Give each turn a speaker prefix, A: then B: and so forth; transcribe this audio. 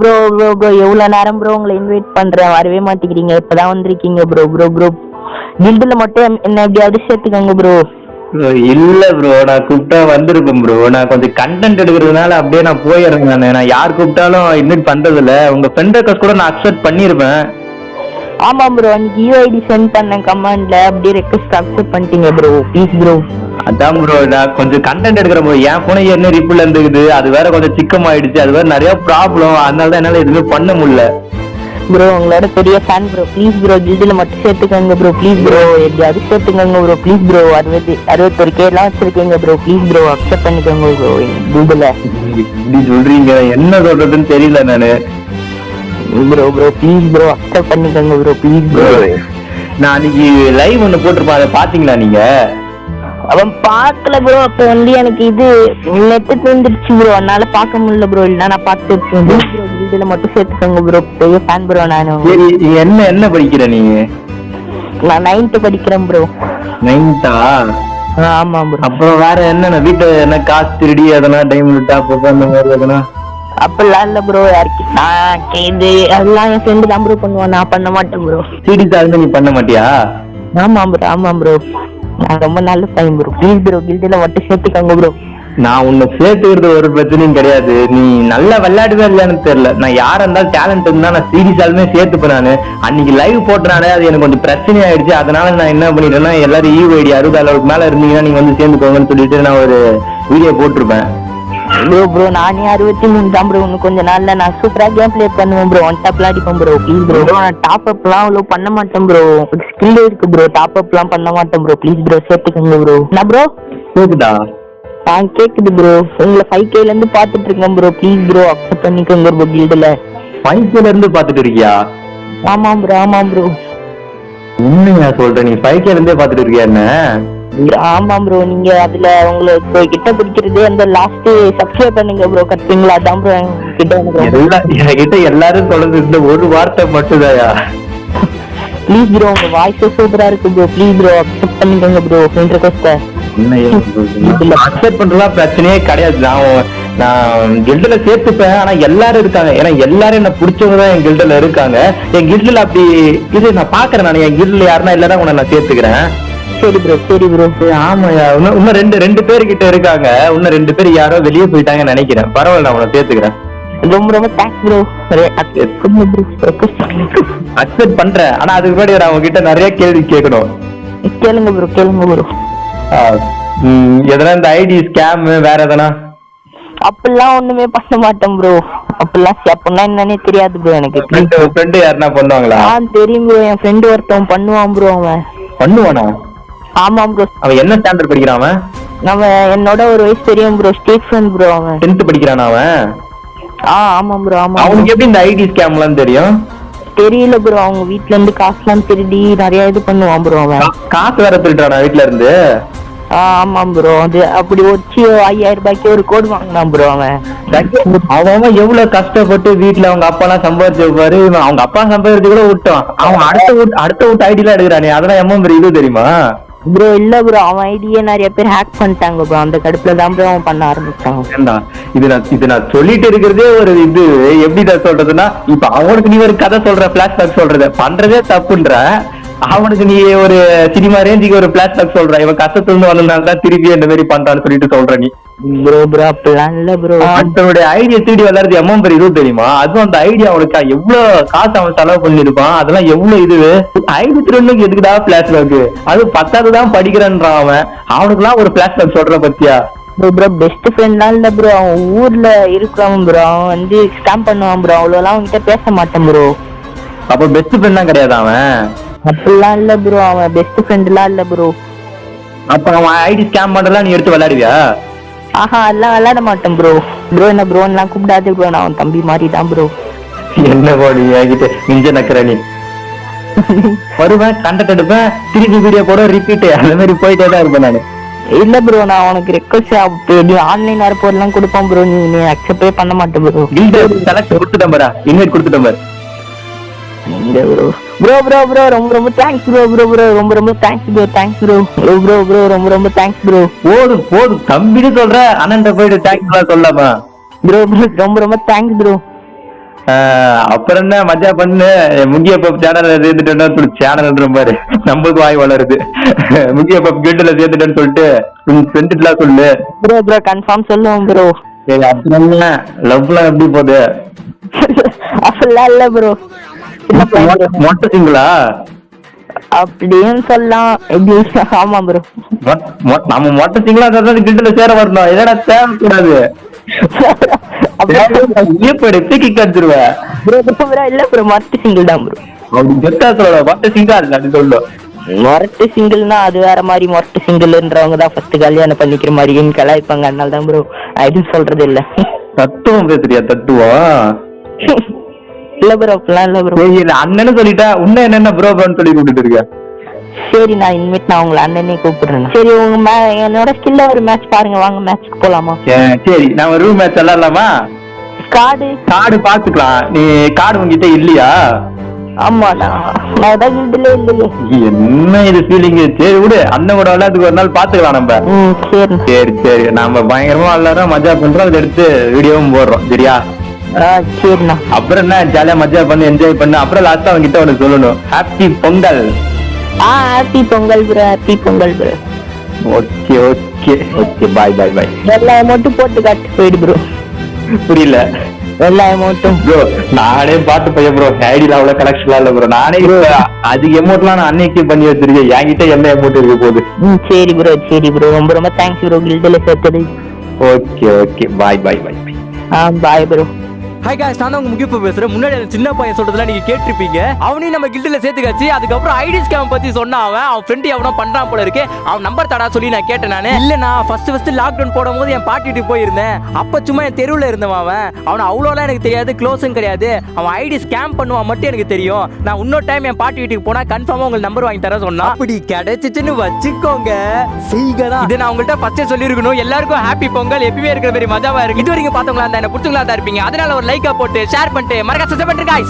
A: Bro bro bro எவ்வளோ நேரம் bro உங்களை இன்வைட் பண்ணுறேன் வரவே மாட்டேங்கிறீங்க. இப்போ தான் வந்திருக்கீங்க ப்ரோ ப்ரோ ப்ரோ கில்டில் மட்டும் என்ன எப்படியாவது சேர்த்துக்கோங்க ப்ரோ
B: இல்ல ப்ரோ நான் கூப்பிட்டா வந்திருப்பேன் ப்ரோ நான் கொஞ்சம் கண்டென்ட் எடுக்கிறதுனால அப்படியே நான் போயிடுறேன் நான். யார் கூப்பிட்டாலும் இன்வைட் பண்றது இல்ல உங்க ஃப்ரெண்ட் ரெக்வஸ்ட் கூட நான் அக்செப்ட் பண்ணிருப்பேன்.
A: ஆமா ப்ரோ அன்னைக்கு யூஐடி சென்ட் பண்ணேன் கமெண்ட்ல அப்படியே ரெக்வஸ்ட் அக்செப்ட் பண்ணிட்டீங்க ப்ரோ ப்ளீஸ் ப்ரோ
B: அதான் ப்ரோ நான் கொஞ்சம் கண்டென்ட் எடுக்கிறேன் ப்ரோ என் போன என்ன ரிப்பிள் இருந்துக்குது அது வேற கொஞ்சம் சிக்கம் ஆயிடுச்சு அது வேற நிறைய ப்ராப்ளம் அதனால தான் என்னால எதுவுமே பண்ண முடியல.
A: ப்ரோ உங்களோட பெரிய ஃபேன் ப்ரோ ப்ளீஸ் ப்ரோ கில்டில் மட்டும் சேர்த்துக்கோங்க ப்ரோ ப்ளீஸ் ப்ரோ எப்படியாவது சேர்த்துக்கோங்க ப்ரோ ப்ளீஸ் ப்ரோ அறுபது அறுபத்தொரு கேலாம் வச்சிருக்கீங்க ப்ரோ ப்ளீஸ் ப்ரோ அக்செப்ட் பண்ணிக்கோங்க ப்ரோ கூகுளில்
B: இப்படி சொல்றீங்க. என்ன சொல்றதுன்னு தெரியல நானு.
A: Bro bro please bro accept பண்ணிக்கோங்க ப்ரோ ப்ளீஸ் ப்ரோ
B: நான் அன்னைக்கு லைவ் ஒண்ணு போட்டிருப்பேன் அதை பாத்தீங்களா நீங்க?
A: அவன் பார்க்கல ப்ரோ அப்போ வந்து எனக்கு இது நெட்டு தந்துடுச்சு ப்ரோ அதனால பார்க்க முடியல ப்ரோ இல்லைன்னா நான் பார்த்து ப்ரோ இதில் மட்டும் சேர்த்துக்கோங்க ப்ரோ பெரிய ஃபேன் ப்ரோ நான்.
B: நீ என்ன என்ன படிக்கிற நீங்க
A: நான் நைன்த்து படிக்கிறேன் ப்ரோ
B: நைன்த்தா
A: ஆமாம் ப்ரோ
B: அப்புறம் வேற என்னென்ன? வீட்டுல என்ன காசு திருடி அதெல்லாம் டைம் டாப் அந்த மாதிரி எதனா?
A: அப்படிலாம் இல்லை ப்ரோ யாருக்கு? நான் இது அதெல்லாம் என் ஃப்ரெண்டு தான் ப்ரோ பண்ணுவான். நான் பண்ண மாட்டேன் ப்ரோ
B: சிடி சார்ந்து நீ பண்ண மாட்டியா?
A: ஆமாம் ப்ரோ ஆமாம் ப்ரோ நான் ரொம்ப நல்ல பையன் ப்ரோ ப்ளீஸ் ப்ரோ கில்டில் மட்டும் சேர்த்துக்கோங்க ப்ரோ
B: நான் உன்னை சேர்த்துக்கிறது ஒரு பிரச்சனையும் கிடையாது. நீ நல்லா விளையாடுவே இல்லைன்னு தெரியல. நான் யாரா இருந்தாலும் டேலண்ட் இருந்தா நான் சீரியஸாலுமே சேர்த்துப்பேன் நானு. அன்னைக்கு லைவ் போட்டுனாலே அது எனக்கு கொஞ்சம் பிரச்சனை ஆயிடுச்சு அதனால நான் என்ன பண்ணிட்டேன்னா எல்லாரும் ஈவ் ஐடி அறுபது அளவுக்கு மேல இருந்தீங்கன்னா நீங்க வந்து சேர்ந்துக்கோங்கன்னு சொல்லிட்டு நான் ஒரு வீடியோ போட்டிருப்பேன்.
A: ப்ரோ ப்ரோ நானே அறுபத்தி மூணு தான் ப்ரோ இன்னும் கொஞ்ச நாள்ல நான் சூப்பரா கேம் ப்ளே பண்ணுவேன் ப்ரோ ஒன் டாப்லாம் அடிப்பேன் ப்ரோ ப்ளீஸ் ப்ரோ நான் டாப் அப்லாம் அவ்வளோ பண்ண மாட்டேன் ப்ரோ ஸ்கில் இருக்கு ப்ரோ டாப் அப்லாம் பண்ண மாட்டேன் ப்ரோ ப்ளீஸ் ப்ரோ சேர்த்துக்கோங்க ப்ரோ என்ன ப்ரோ
B: கேக்குதா?
A: ஆ கேக்குது ப்ரோ உங்களை ஃபைவ் கேல இருந்து பாத்துட்டு இருக்கேன் ப்ரோ ப்ளீஸ் ப்ரோ அக்செப்ட் பண்ணிக்கோங்க ப்ரோ கில்டுல
B: ஃபைவ்ல இருந்து பாத்துட்டு இருக்கியா?
A: ஆமாம் ப்ரோ ஆமாம் ப்ரோ
B: உண்மையா சொல்ற? நீ ஃபைவ்ல இருந்தே பாத்துட்டு இருக்கியா என்ன?
A: ஆமாம் ப்ரோ நீங்க அதுல உங்களுக்கு கிட்ட பிடிக்கிறது அந்த லாஸ்ட் சப்ஸ்கிரைப் பண்ணுங்க ப்ரோ கட்டுறீங்களா அதான் ப்ரோ கிட்ட
B: என்கிட்ட எல்லாரும் சொல்றது இந்த ஒரு வார்த்தை மட்டும்தாயா
A: ப்ளீஸ் ப்ரோ உங்க வாய்ஸ் சூப்பரா இருக்கு ப்ரோ ப்ளீஸ் ப்ரோ அக்செப்ட் பண்ணிக்கோங்க ப்ரோ ஃப்ரெண்ட் ரெக்வஸ்ட்டை
B: அக்செப்ட் பண்றதுலாம் பிரச்சனையே கிடையாது. நான் நான் கில்டுல சேர்த்துப்பேன். ஆனா எல்லாரும் இருக்காங்க. ஏன்னா எல்லாரும் என்ன பிடிச்சவங்க தான் என் கில்டுல இருக்காங்க. என் கில்டுல அப்படி இது நான் பாக்குறேன் நான். என் கில்டுல யாருன்னா இல்லைன்னா உன்னை நான் சேர்த்துக்கிறேன்.
A: சரி ப்ரோ சரி ப்ரோ
B: ஆமாயா இன்னும் இன்னும் ரெண்டு ரெண்டு பேர் கிட்ட இருக்காங்க. இன்னும் ரெண்டு பேர் யாரோ வெளியே போயிட்டாங்கன்னு நினைக்கிறேன். பரவாயில்ல நான் உன்னை சேர்த்துக்கிறேன்.
A: ரொம்ப ரொம்ப தேங்க்ஸ் ப்ரோ
B: அக்செப்ட் பண்றேன். ஆனா அதுக்கு முன்னாடி நான் உங்ககிட்ட நிறைய கேள்வி கேட்கணும்.
A: கேளுங்க ப்ரோ கேளுங்க ப்ரோ
B: எதனா இந்த ஐடி ஸ்கேம் வேற எதனா?
A: அப்படிலாம் ஒண்ணுமே பண்ண மாட்டேன் ப்ரோ அப்படிலாம் சி- அப்படின்னா என்னன்னே தெரியாது ப்ரோ எனக்கு.
B: ஃப்ரெண்டு யாருன்னா பண்ணுவாங்களா?
A: தெரியும் ப்ரோ என் ஃப்ரெண்டு ஒருத்தன் பண்ணுவான் ப்ரோ அவன்.
B: பண்ணுவானா?
A: ஆமாம் ப்ரோ
B: அவன் என்ன ஸ்டாண்டர்ட் படிக்கிறான் அவன்?
A: நம்ம என்னோட ஒரு வயசு தெரியும் ப்ரோ ஸ்டீஃபன் ப்ரோ அவன்.
B: டென்த் படிக்கிறானா அவன்?
A: ஆ ஆமாம் ப்ரோ ஆமாம்.
B: அவனுக்கு எப்படி இந்த ஐடி ஸ்கேம்லாம் தெரியும்?
A: தெரியல ப்ரோ அவங்க வீட்ல இருந்து காசுலாம் திருடி நிறைய இது பண்ணுவான் ப்ரோ அவன்.
B: காசு வேற திருட்டானா வீட்ல இருந்து?
A: ஆமாம் ப்ரோ அது அப்படி வச்சு ஐயாயிரம் ரூபாய்க்கு ஒரு கோடு வாங்கினான் ப்ரோ அவன்.
B: அவன் அவன் எவ்வளவு கஷ்டப்பட்டு வீட்ல அவங்க அப்பா எல்லாம் சம்பாதிச்சு இவன் அவங்க அப்பா சம்பாதிச்சு கூட விட்டான். அவன் அடுத்த அடுத்த வீட்டு ஐடி எல்லாம் எடுக்கிறானே. அதெல்லாம் பெரிய இது தெரியுமா?
A: ப்ரோ இல்ல ப்ரோ அவன் ஐடியே நிறைய பேர் ஹேக் பண்ணிட்டாங்க ப்ரோ அந்த கடுப்புல தான் ப்ரோ அவன் பண்ண ஆரம்பிச்சான்.
B: ஏண்டா? இது நான் இது நான் சொல்லிட்டு இருக்கிறதே ஒரு இது. எப்படி நான் சொல்றதுன்னா இப்ப அவனுக்கு நீ ஒரு கதை சொல்ற பிளாஷ்பேக் சொல்றது. பண்றதே தப்புன்ற? அவனுக்கு நீ ஒரு சினிமா ரேஞ்சுக்கு ஒரு பிளாஷ்பேக் சொல்ற. இவன் கஷ்டத்துல இருந்து வந்ததுனால தான் திருப்பி இந்த மாதிரி பண்றான்னு சொல்லிட்டு சொல்ற நீ.
A: ப்ரோ ப்ரோ அப்படிலாம் இல்ல ப்ரோ
B: அடுத்தவனுடைய ஐடியா திருடி விளையாடுறது எம்மன் பெரிய இது தெரியுமா? அதுவும் அந்த ஐடியா அவனுக்கு எவ்வளவு காசு அவன் செலவு பண்ணிருப்பான் அதெல்லாம் எவ்வளவு இது? ஐடி திருடனுக்கு எதுக்குடா பிளாஷ்பேக் அது பத்தாவது தான் படிக்கிறேன்றான் அவன். அவனுக்குலாம் ஒரு பிளாஷ்பேக் சொல்ற பத்தியா?
A: ப்ரோ ப்ரோ பெஸ்ட் ஃப்ரெண்ட்லாம் இல்ல ப்ரோ அவன் ஊர்ல இருக்கிறவன் ப்ரோ அவன் வந்து ஸ்கேம் பண்ணுவான் ப்ரோ அவ்வளோலாம் அவன்கிட்ட பேச மாட்டேன் ப்ரோ
B: அப்ப பெஸ்ட் ஃப்ரெண்ட் கிடையாது அவன்?
A: அப்படிலாம் இல்ல ப்ரோ அவன் பெஸ்ட் ஃப்ரெண்ட்லாம் இல்ல ப்ரோ
B: அப்ப அவன் ஐடி ஸ்கேம் பண்றதெல்லாம் நீ எடுத்து விளையாடுவியா?
A: ஆஹா எல்லாம் விளையாட மாட்டேன் ப்ரோ ப்ரோ என்ன ப்ரோ எல்லாம் கூப்பிடாது ப்ரோ நான் அவன் தம்பி மாதிரி தான் ப்ரோ
B: என்ன போடி என்கிட்ட மிஞ்ச நக்கிற நீ. வருவேன் கண்டக்ட் எடுப்பேன் திருப்பி வீடியோ போட ரிப்பீட் அந்த மாதிரி போயிட்டே தான் இருப்பேன் நானு.
A: இல்ல ப்ரோ நான் உனக்கு ரெக்வஸ்ட் நீ ஆன்லைன் வரப்போதெல்லாம் கொடுப்பேன் ப்ரோ நீ நீ அக்செப்டே பண்ண மாட்டேன் ப்ரோ
B: கில்டு செலக்ட் கொடுத்துட்டேன் பாரா. இன்வைட் கொடுத்துட்டேன் பாரு.
A: ப்ரோ ப்ரோ ப்ரோ ப்ரோ ரொம்ப ரொம்ப தேங்க்ஸ் ப்ரோ ப்ரோ ப்ரோ ரொம்ப ரொம்ப thanks bro thanks bro bro bro bro ரொம்ப ரொம்ப தேங்க்ஸ் ப்ரோ
B: போதும் போதும். தம்பின்னு சொல்ற அண்ணன் போயிட்டு தேங்க்ஸ் சொல்லாமா.
A: ப்ரோ ப்ரோ ரொம்ப ரொம்ப தேங்க்ஸ் ப்ரோ
B: அப்புறம் என்ன மஜா பண்ணு? முக்கிய பப் சேனல்ல சேர்த்துட்டேன்னு சொல்லி சேனல்ன்ற பாரு. நம்மளுக்கு வாய் வளருது. முக்கிய பப் கில்டுல சேர்த்துட்டேன்னு சொல்லிட்டு ஃப்ரெண்டுலாம் சொல்லு.
A: ப்ரோ ப்ரோ கன்ஃபார்ம் சொல்லுவோம் ப்ரோ
B: சரி அப்புறம் லவ்லாம் எப்படி போகுது?
A: அப்படிலாம் இல்ல ப்ரோ.
B: மொட்டை சிங்களா
A: அப்படின்னு சொல்லலாம் எப்படி ஆமா ப்ரோ
B: நம்ம மொட்டை சிங்களா தான் கில்டுல சேர வரணும். எதனா தேவைக்கூடாது
A: மொரட்டு சிங்கிள்னா அது வேற மாதிரி மொரட்டு சிங்கிள்ன்றவங்க தான் ஃபர்ஸ்ட் கல்யாணம் பண்ணிக்கிற மாதிரின்னு கலாய்ப்பாங்க அதனால தான் ப்ரோ எதுவும் சொல்றது இல்ல.
B: தத்துவம் பேசுறியா தத்துவம்?
A: இல்ல ப்ரோ அப்படிலாம் இல்ல ப்ரோ
B: அண்ணன்னு சொல்லிட்டா உன்ன என்னென்ன ப்ரோ ப்ரோன்னு சொல்லி கூப்பிட்டு இருக்க?
A: சரி நான் இனிமேட் நான் உங்களை அண்ணனே கூப்பிடுறேன். சரி உங்க மே என்னோட ஸ்கில்ல ஒரு மேட்ச் பாருங்க. வாங்க மேட்ச்க்கு போலாமா?
B: சரி, நம்ம ரூம் மேட்ச் விளாடலாமா
A: கார்டு
B: கார்டு பாத்துக்கலாம். நீ கார்டு உங்ககிட்ட இல்லையா?
A: ஆமா நான் நான் ஏதாவது இதுல இல்லையே.
B: என்ன இது ஃபீலிங் சரி விடு. அண்ணன் கூட விளையாட்டுக்கு ஒரு நாள் பாத்துக்கலாம் நம்ம.
A: சரி.
B: சரி சரி. நம்ம பயங்கரமா விளையாடுறோம் மஜா பண்றோம். அதை எடுத்து வீடியோவும் போடுறோம். சரியா?
A: சரிண்ணா.
B: அப்புறம் என்ன? ஜாலியா மஜா பண்ணு என்ஜாய் பண்ணு. அப்புறம் லாஸ்டா அவங்க கிட்ட உனக்கு சொல்லணும். ஹாப்பி பொங்கல்.
A: ஆ happy Pongal bro happy Pongal bro
B: okay okay okay bye bye bye
A: எல்லா அமௌண்ட்டும் போட்டு காட்டு. போயிடு ப்ரோ
B: புரியல.
A: எல்லா அமௌண்ட்டும்
B: ப்ரோ நானே பாட்டு பையன் ப்ரோ ஐடியில அவ்வளவு கலெக்ஷன் இல்ல ப்ரோ நானே இப்ப அதிக அமௌண்ட்லாம் நான் அன்னைக்கு பண்ணி வச்சிருக்கேன். என்கிட்ட என்ன அமௌண்ட் இருக்க போகுது?
A: ம் சரி ப்ரோ சரி ப்ரோ ரொம்ப ரொம்ப தேங்க்ஸ் ப்ரோ கில்டில் சேர்த்தது.
B: Okay okay bye bye bye
A: ஆ பாய் ப்ரோ
C: ஹாய் guys நான் உங்க முகிப்பு பேசுறேன். முன்னாடி சின்ன பையன் சொல்றதுலாம் நீங்க கேட்டிருப்பீங்க. அவனையும் நம்ம கில்டில் சேர்த்துக்காச்சு. அதுக்கப்புறம் ஐடி ஸ்கேம் பத்தி சொன்னா அவன் அவன் ஃப்ரெண்ட் எவனோ பண்றான் போல இருக்கு. அவன் நம்பர் தடா சொல்லி நான் கேட்டேன் நானு. இல்ல நான் ஃபர்ஸ்ட் ஃபர்ஸ்ட் லாக்டவுன் போடும் போது என் பாட்டி வீட்டுக்கு போயிருந்தேன். அப்ப சும்மா என் தெருவில் இருந்தவன் அவன். அவன் அவ்வளோலாம் எனக்கு தெரியாது க்ளோஸும் கிடையாது. அவன் ஐடி ஸ்கேம் பண்ணுவான் மட்டும் எனக்கு தெரியும். நான் இன்னொரு டைம் என் பாட்டி வீட்டுக்கு போனா கன்ஃபார்மா உங்களுக்கு நம்பர் வாங்கி தர சொன்னா அப்படி கிடைச்சிச்சுன்னு வச்சுக்கோங்க. சீக்கிரம் இது நான் உங்கள்கிட்ட ஃபர்ஸ்டே சொல்லியிருக்கணும். எல்லாருக்கும் ஹாப்பி பொங்கல். எப்பயுமே இருக்கிற மாதிரி மஜாவா இருக்கு. இது வரைக்கும் பார்த்தவங்களா இருந்தா என்ன பிடிச்சவங்களா தான் இருப்பீங்க. அதனால ஒரு லைக்கா போட்டு ஷேர் பண்ணிட்டு மறக்க சப்ஸ்கிரைப் பண்ணுங்க guys.